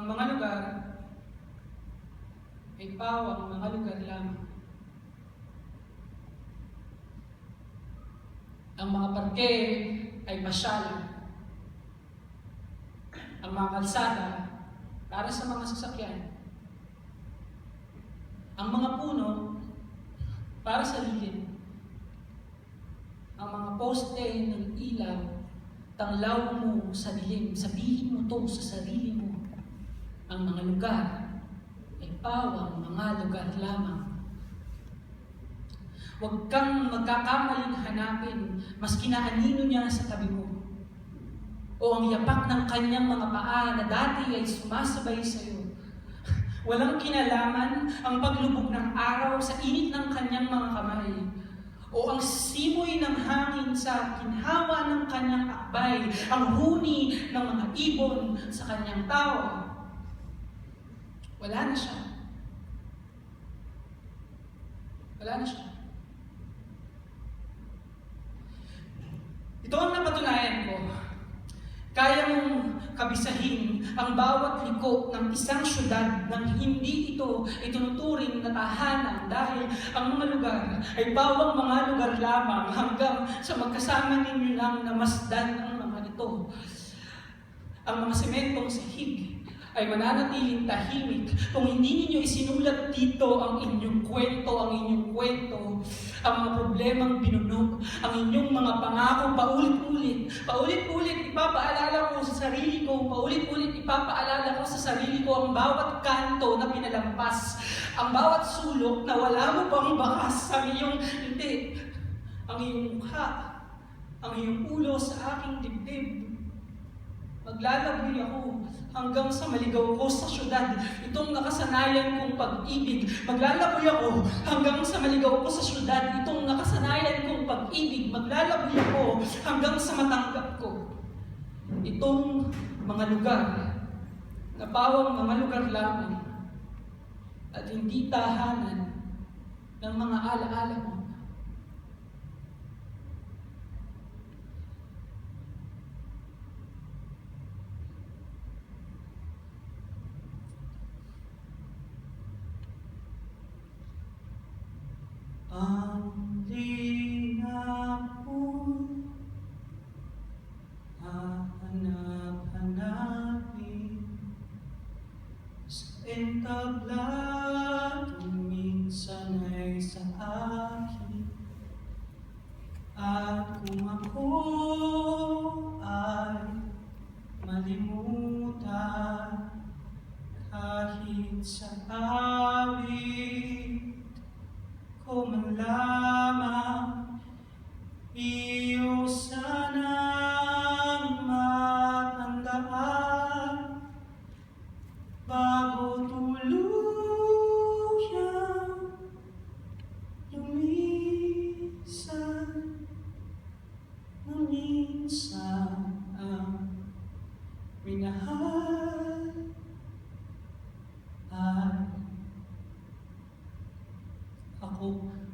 ang mga lugar ay pawang mga lugar lamang. Ang mga parke ay pasyalan. Ang mga kalsada para sa mga sasakyan. Ang mga puno para sa lilim. Ang mga poste ng ilaw, tanglaw mo sa dilim, sabihin mo to sa sarili mo. Ang mga lugar ay pawang mga lugar lamang. Huwag kang magkakamaling hanapin maski na niya sa tabi mo. O ang yapak ng kanyang mga paa na dati ay sumasabay sa iyo. Walang kinalaman ang paglubog ng araw sa init ng kanyang mga kamay. O ang simoy ng hangin sa ginhawa ng kanyang akbay, ang huni ng mga ibon sa kanyang tawa. Wala na siya. Wala na siya. Ito ang napatunayan ko. Kaya mong kabisahin ang bawat liko ng isang syudad nang hindi ito itunuturing na tahanan dahil ang mga lugar ay bawang mga lugar lamang hanggang sa magkasama ninyo lang na masdan ang mga ito. Ang mga sementong sahig ay mananatiling tahimik kung hindi ninyo isinulat dito ang inyong kwento, ang inyong kwento, ang mga problemang binunog, ang inyong mga pangako paulit-ulit. Paulit-ulit ipapaalala ko sa sarili ko, paulit-ulit ipapaalala ko sa sarili ko ang bawat kanto na pinalampas, ang bawat sulok na wala mo pang bakas ang iyong, hindi, ang iyong mukha, ang iyong ulo sa aking dibdib. Maglalaboy ako hanggang sa maligaw ko sa syudad. Itong nakasanayan kong pag-ibig. Maglalaboy ako hanggang sa maligaw ko sa syudad. Itong nakasanayan kong pag-ibig. Maglalaboy ako hanggang sa matanggap ko. Itong mga lugar na bawang mga lugar lamang at hindi tahanan ng mga alaala mo. Ang lingap mo hahanap-hanapin sa entablatong minsan ay sa akin. At kung ay malimutan kahit sa awit lamang iyo sanang matandaan. Bago tuluyang lumisan na minsan ang minahal ay ako.